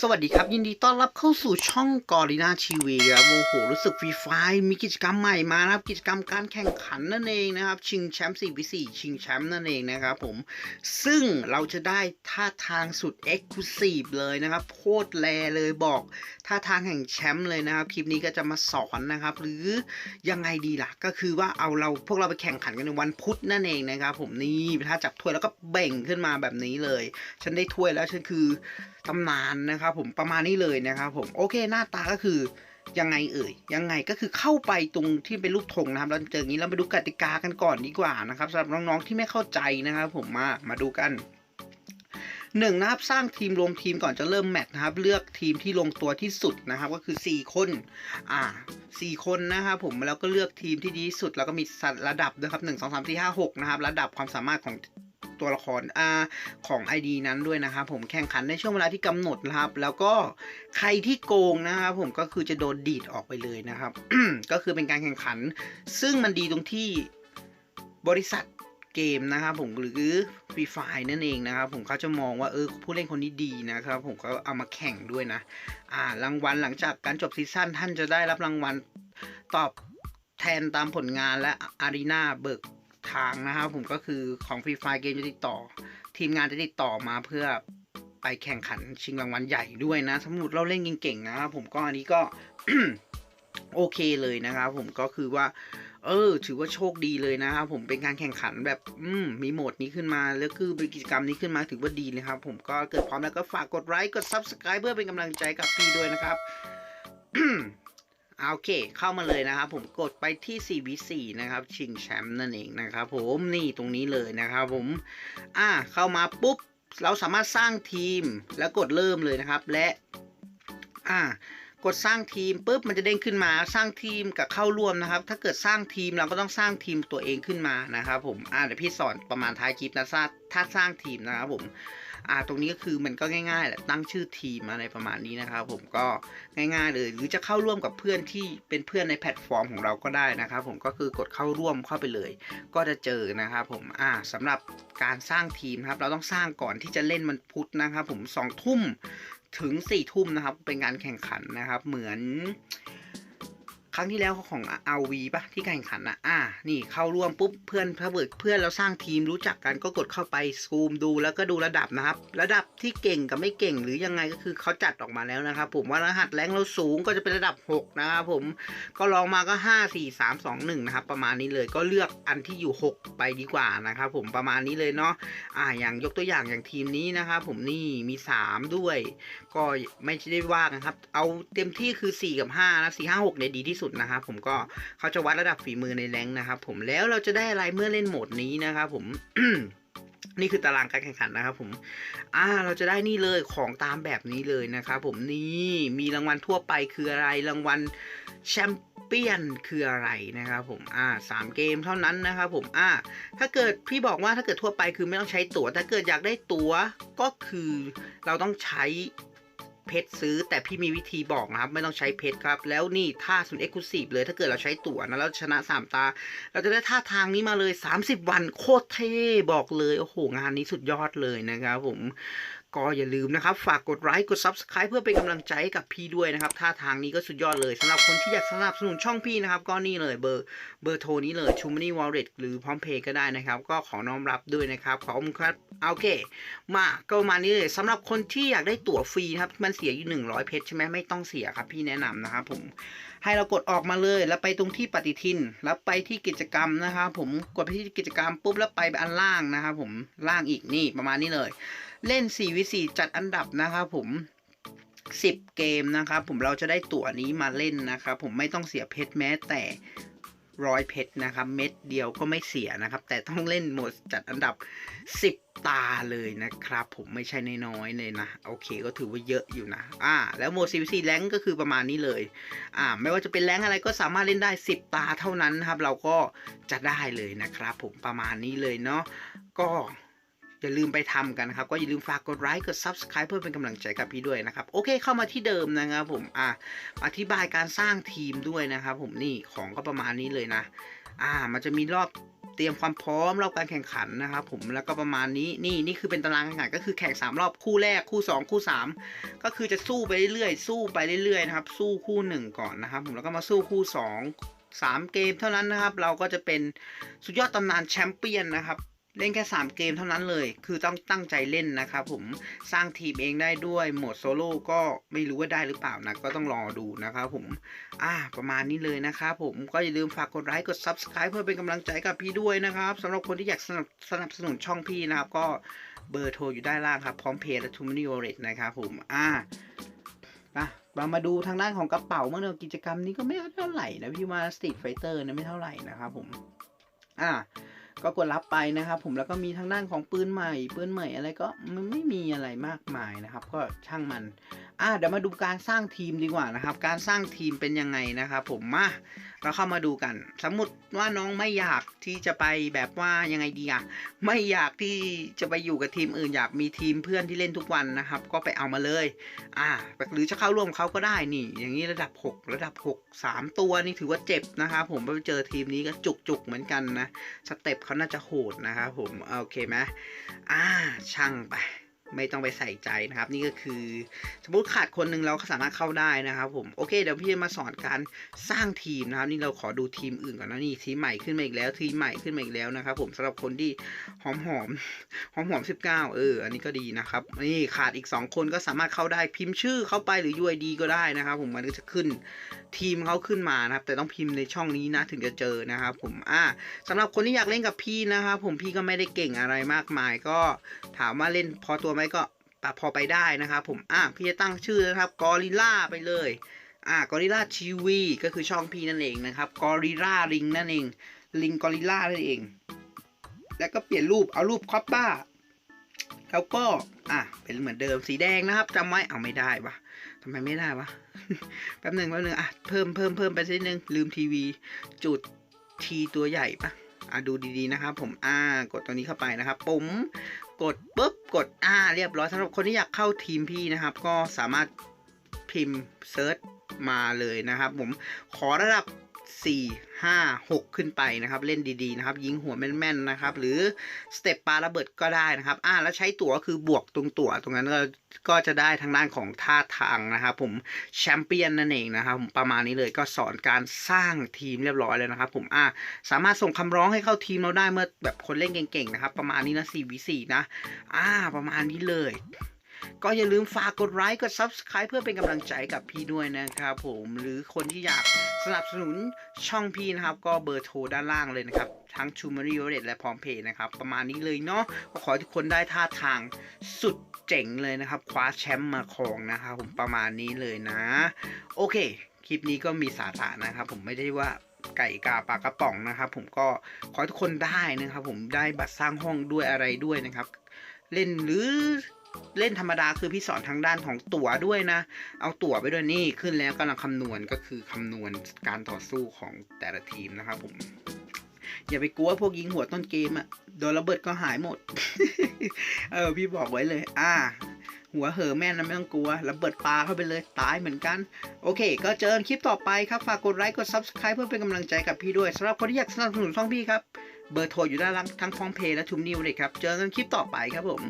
สวัสดีครับยินดีต้อนรับเข้าสู่ช่องกอริน่าทีวีครับโอ้โหรู้สึกฟรีไฟมีกิจกรรมใหม่มานะครับกิจกรรมการแข่งขันนั่นเองนะครับ ชิงแชมป์4 v 4ชิงแชมป์นั่นเองนะครับผมซึ่งเราจะได้ท่าทางสุดเอ็กซ์คลูซีฟเลยนะครับโคตรแลเลยบอกท่าทางแห่งแชมป์เลยนะครับคลิปนี้ก็จะมาสอนนะครับ หรือยังไงดีล่ะก็คือว่าเอาเราพวกเราไปแข่งขันกันในวันพุธนั่นเองนะครับ ผมนี่ถ้าจับถ้วยแล้วก็เบ่งขึ้นมาแบบนี้เลย ฉันได้ถ้วยแล้วฉันคือ ตำนานนะครับผมประมาณนี้เลยนะครับผมโอเคหน้าตาก็คือยังไงเอ่ยยังไงก็คือเข้าไปตรงที่เป็นรูปธงนะครับเราเจออย่างนี้เราไปดูกติกากันก่อนดีกว่านะครับสำหรับน้องๆที่ไม่เข้าใจนะครับผมมามาดูกันหนึ่งนะครับสร้างทีมรวมทีมก่อนจะเริ่มแมตช์นะครับ เลือกทีมที่ลงตัวที่สุดนะครับ ก็คือ 4 คนอ่าสี่คนนะครับผมแล้วก็เลือกทีมที่ดีที่สุด แล้วก็มีระดับนะครับหนึ่งสองสามสี่ห้าหกนะครับ ระดับความสามารถของ ตัวละครอาของ ID นั้นด้วยนะครับผมแข่งขันในช่วงเวลาที่กำหนดนะครับ แล้วก็ใครที่โกงนะครับผมก็คือจะโดนดีดออกไปเลยนะครับ ก็คือเป็นการแข่งขัน ซึ่งมันดีตรงที่บริษัทเกมนะครับผมหรือฟรีไฟนั่นเองนะครับผมเขาจะมองว่าเออผู้เล่นคนนี้ดีนะครับผมก็เอามาแข่งด้วยนะอ่ารางวัลหลังจากการจบซีซั่นท่านจะได้รับรางวัลตอบแทนตามผลงานและอารีนาเบิก ทางนะครับผมก็คือของฟรีไฟเกมจะติดต่อ ทีมงานจะติดต่อมาเพื่อไปแข่งขันชิงรางวัลใหญ่ด้วยนะ สมมติเราเล่นเก่งๆนะครับผมก็อันนี้ก็โอเคเลยนะครับผมก็คือว่า เออ ถือว่าโชคดีเลยนะครับผมเป็นการแข่งขันแบบอืมมีโหมดนี้ขึ้นมา แล้วคือเป็นกิจกรรมนี้ขึ้นมาถือว่าดีเลยครับ ผมก็เกิดพร้อมแล้วก็ฝากกดไลค์กด Subscribe เพื่อเป็นกำลังใจกับพี่ด้วยนะครับ โอเค เข้ามาเลยนะครับผมกดไปที่ 4v4 นะครับ ชิงแชมป์นั่นเองนะครับผมนี่ตรงนี้เลยนะครับผม อ่าเข้ามาปุ๊บ เราสามารถสร้างทีมแล้วกดเริ่มเลยนะครับ และ อ่ากดสร้างทีมปุ๊บมันจะเด้งขึ้นมาสร้างทีมกับเข้าร่วมนะครับ ถ้าเกิดสร้างทีมเราก็ต้องสร้างทีมตัวเองขึ้นมานะครับผมอ่าเดี๋ยวพี่สอนประมาณท้ายคลิปนะถ้าถ้าสร้างทีมนะครับผม อ่าตรงนี้ก็คือมันก็ง่ายๆแหละตั้งชื่อทีมอะไรประมาณนี้นะครับผมก็ง่ายๆเลยหรือจะเข้าร่วมกับเพื่อนที่เป็นเพื่อนในแพลตฟอร์มของเราก็ได้นะครับผมก็คือกดเข้าร่วมเข้าไปเลย ก็จะเจอนะครับผมอ่าสำหรับการสร้างทีมครับเราต้องสร้างก่อนที่จะเล่นมันพุธนะครับผมสองทุ่มถึง4ี่ทุ่มนะครับเป็นการแข่งขันนะครับ เหมือน ครั้งที่แล้วของอาวีปะที่แข่งขันนะอ่า นี่เข้าร่วมปุ๊บเพื่อนถ้าเบิดเพื่อนเราสร้างทีมรู้จักกันก็กดเข้าไปซูมดูแล้วก็ดูระดับนะครับ ระดับที่เก่งกับไม่เก่งหรือยังไงก็คือเขาจัดออกมาแล้วนะครับ ผมว่ารหัสแรงเราสูงก็จะเป็นระดับ 6 นะครับผมก็ลองมาก็ 5 4 3 2 1 นะครับ ประมาณนี้เลยก็เลือกอันที่อยู่ 6 ไปดีกว่านะครับผมประมาณนี้เลยเนาะอ่าอย่างยกตัวอย่างอย่างทีมนี้นะครับผมนี่มี 3 ด้วย ก็ไม่ได้ว่ากันครับ เอาเต็มที่คือ 4 กับ5นะ4 5 6เนี่ยดีที่สุดนะครับผมก็เขาจะวัดระดับฝีมือในแรงนะครับผมแล้วเราจะได้อะไรเมื่อเล่นโหมดนี้นะครับผมนี่คือตารางการแข่งขันนะครับผมอ่าเราจะได้นี่เลยของตามแบบนี้เลยนะครับผมนี่มีรางวัลทั่วไปคืออะไรรางวัลแชมเปี้ยนคืออะไรนะครับผมอ่าสามเกมเท่านั้นนะครับผมอ่าถ้าเกิดพี่บอกว่าถ้าเกิดทั่วไปคือไม่ต้องใช้ตั๋วถ้าเกิดอยากได้ตั๋วก็คือเราต้องใช้ เพชรซื้อ แต่พี่มีวิธีบอกนะครับ ไม่ต้องใช้เพชรครับ แล้วนี่ท่าสุดเอ็กซ์คลูซีฟเลยถ้าเกิดเราใช้ตั๋วนะแล้วชนะสามตา เราจะได้ท่าทางนี้มาเลย 30 วันโคตรเท่บอกเลย โอ้โห งานนี้สุดยอดเลยนะครับผม ก็อย่าลืมนะครับ ฝากกดไลค์กด Subscribe เพื่อเป็นกำลังใจให้กับพี่ด้วยนะครับท่าทางนี้ก็สุดยอดเลยสำหรับคนที่อยากสนับสนุนช่องพี่นะครับ ก็นี่เลยเบอร์เบอร์โทรนี้เลยชูมานี่วอลเล็ตหรือพร้อมเพย์ก็ได้นะครับ ก็ขอน้อมรับด้วยนะครับ ขอบคุณครับโอเค มาก็ประมาณนี้เลยสำหรับคนที่อยากได้ตั๋วฟรีนะครับ มันเสียอยู่ 100 เพชรใช่ไหมไม่ต้องเสียครับพี่แนะนำนะครับผมให้เรากดออกมาเลยแล้วไปตรงที่ปฏิทิน แล้วไปที่กิจกรรมนะครับผมกดไปที่กิจกรรมปุ๊บแล้วไปอันล่างนะครับผมล่างอีกนี่ประมาณนี้เลย เล่น4วิ4จัดอันดับนะครับผม 10 เกมนะครับผมเราจะได้ตั๋วนี้มาเล่นนะครับผมไม่ต้องเสียเพชรแม้แต่ร้อยเพชรนะครับเม็ดเดียวก็ไม่เสียนะครับ แต่ต้องเล่นโหมดจัดอันดับ 10 ตาเลยนะครับ ผมไม่ใช่น้อยๆเลยนะโอเคก็ถือว่าเยอะอยู่นะอ่าแล้วโหมด CVC แรงก็คือประมาณนี้เลยอ่าไม่ว่าจะเป็นแรงอะไรก็สามารถเล่นได้ 10 ตาเท่านั้นนะครับ เราก็จะได้เลยนะครับ ผมประมาณนี้เลยเนาะก็ อย่าลืมไปทำกันนะครับ ก็อย่าลืมฝากกดไลค์กด Subscribe เพื่อเป็นกำลังใจกับพี่ด้วยนะครับ โอเคเข้ามาที่เดิมนะครับผมอะอธิบายการสร้างทีมด้วยนะครับผมนี่ของก็ประมาณนี้เลยนะ อ่ามันจะมีรอบเตรียมความพร้อมรอบการแข่งขันนะครับผมแล้วก็ประมาณนี้นี่นี่คือเป็นตารางแข่งขันก็คือแข่งสามรอบคู่แรกคู่สองคู่สามก็คือจะสู้ไปเรื่อยๆสู้ไปเรื่อยๆนะครับสู้คู่หนึ่งก่อนนะครับผมแล้วก็มาสู้คู่สองสามเกมเท่านั้นนะครับ เราก็จะเป็นสุดยอดตำนานแชมเปี้ยนนะครับ เล่นแค่ 3 เกมเท่านั้นเลย คือต้องตั้งใจเล่นนะครับผม สร้างทีมเองได้ด้วย โหมดโซโล่ก็ไม่รู้ว่าได้หรือเปล่านะ ก็ต้องรอดูนะครับผม อ่า ประมาณนี้เลยนะครับผม ก็อย่าลืมฝากกดไลค์ กด Subscribe เพื่อเป็นกำลังใจกับพี่ด้วยนะครับสำหรับคนที่อยากสนับสนับสนุนช่องพี่นะครับ ก็เบอร์โทรอยู่ด้านล่างครับ พร้อมเพย์และทูมินิโอเรตนะครับผม อ่าอะเรามาดูทางด้านของกระเป๋าเมื่อเนอะกิจกรรมนี้ก็ไม่เท่าไหร่นะพี่มาสตีทไฟเตอร์นะไม่เท่าไหร่นะครับผม อ่า ก็กดรับไปนะครับ ผมแล้วก็มีทางด้านของปืนใหม่ปืนใหม่อะไรก็มันไม่มีอะไรมากมายนะครับ ก็ช่างมันอะเดี๋ยวมาดูการสร้างทีมดีกว่านะครับ การสร้างทีมเป็นยังไงนะครับผมมาเราเข้ามาดูกัน สมมติว่าน้องไม่อยากที่จะไปแบบว่ายังไงดีอะไม่อยากที่จะไปอยู่กับทีมอื่นอยากมีทีมเพื่อนที่เล่นทุกวันนะครับ ก็ไปเอามาเลย อ่า หรือจะเข้าร่วมเขาก็ได้นี่ อย่างนี้ระดับ 6 ระดับ 6 3 ตัวนี่ถือว่าเจ็บนะครับผมไปเจอทีมนี้ก็จุกจุกๆเหมือนกันนะสเต็ปเขาน่าจะโหดนะครับผมโอเคไหมอ่าช่างไป ไม่ต้องไปใส่ใจนะครับ นี่ก็คือ สมมติขาดคนหนึ่งเราก็สามารถเข้าได้นะครับ ผมโอเคเดี๋ยวพี่จะมาสอนการสร้างทีมนะครับ นี่เราขอดูทีมอื่นก่อนนะนี่ทีมใหม่ขึ้นมาอีกแล้ว ทีมใหม่ขึ้นมาอีกแล้วนะครับ ผมสำหรับคนที่หอมหอมหอมหอมสิบเก้าเอออันนี้ก็ดีนะครับนี่ขาดอีก 2 คนก็สามารถเข้าได้พิมพ์ชื่อเข้าไปหรือ UID ก็ได้นะครับ ผมมันก็จะขึ้นทีมเขาขึ้นมานะครับ แต่ต้องพิมพ์ในช่องนี้นะถึงจะเจอนะครับ ผมอ่าสำหรับคนที่อยากเล่นกับพี่นะครับผมพี่ก็ไม่ได้เก่งอะไรมากมาย ก็ถามว่าเล่นพอตัวไหมก็ปะพอไปได้นะครับผมอะพี่จะตั้งชื่อนะครับกอริล่าไปเลยอ่ากอริล่าทีวีก็คือช่องพี่นั่นเองนะครับกอริล่าลิงนั่นเองลิงกอริล่านั่นเอง แล้วก็เปลี่ยนรูปเอารูปคอปป้าแล้วก็อะเป็นเหมือนเดิมสีแดงนะครับจำไว้เอาไม่ได้วะทำไมไม่ได้วะแป๊บหนึ่งแป๊บหนึ่งอะเพิ่มเพิ่มเพิ่มไปสักนึงลืมทีวี จุดทีตัวใหญ่ปะอะดูดีๆนะครับ ผมอ่ากดตัวนี้เข้าไปนะครับผม กดปุ๊บกดอ่าเรียบร้อยสำหรับคนที่อยากเข้าทีมพี่นะครับ ก็สามารถพิมพ์เซิร์ชมาเลยนะครับ ผมขอระดับ 4 5 6 ขึ้นไปนะครับ เล่นดีๆนะครับยิงหัวแม่นๆนะครับ หรือสเต็ปปาระเบิดก็ได้นะครับ อ่าแล้วใช้ตั๋วคือบวกตรงตั๋วตรงนั้นก็ก็จะได้ทางด้านของท่าทางนะครับผมแชมเปี้ยนนั่นเองนะครับผมประมาณนี้เลยก็สอนการสร้างทีมเรียบร้อยเลยนะครับ ผมอ่าสามารถส่งคำร้องให้เข้าทีมเราได้เมื่อแบบคนเล่นเก่งๆนะครับ ประมาณนี้นะ 4v4 นะอ่า ประมาณนี้เลย ก็อย่าลืมฝากกดไลค์กด Subscribe เพื่อเป็นกำลังใจกับพี่ด้วยนะครับผมหรือคนที่อยากสนับสนุนช่องพี่นะครับ ก็เบอร์โทรด้านล่างเลยนะครับ ทั้ง t ูมาริโอเรและพร้อมเพย์นะครับ ประมาณนี้เลยเนาะก็ขอให้ทุกคนได้ท่าทางสุดเจ๋งเลยนะครับ คว้าแชมป์มาครองนะครับผมประมาณนี้เลยนะ โอเค คลิปนี้ก็มีสาระนะครับ ผมไม่ได้ว่าไก่กาปลากระป๋องนะครับ ผมก็ขอให้ทุกคนได้นะครับ ผมได้บัตรสร้างห้องด้วยอะไรด้วยนะครับ เล่นหรือ เล่นธรรมดาคือพี่สอนทางด้านของตั๋วด้วยนะ เอาตั๋วไปด้วยนี่ขึ้นแล้วกำลังคำนวณก็คือคำนวณการต่อสู้ของแต่ละทีมนะครับผม อย่าไปกลัวพวกยิงหัวต้นเกมอะโดนระเบิดก็หายหมด เออพี่บอกไว้เลย อ่า หัวเหอแม่นนะไม่ต้องกลัวระเบิดปลาเข้าไปเลยตายเหมือนกัน โอเค ก็เจอกันคลิปต่อไปครับ ฝากกดไลค์กด Subscribe เพื่อเป็นกำลังใจกับพี่ด้วยสำหรับคนที่อยากสนับสนุนช่องพี่ครับ เบอร์โทรอยู่ด้านล่างทั้งพร้อมเพย์และทุมนิวเลยครับ เจอกันคลิปต่อไปครับผม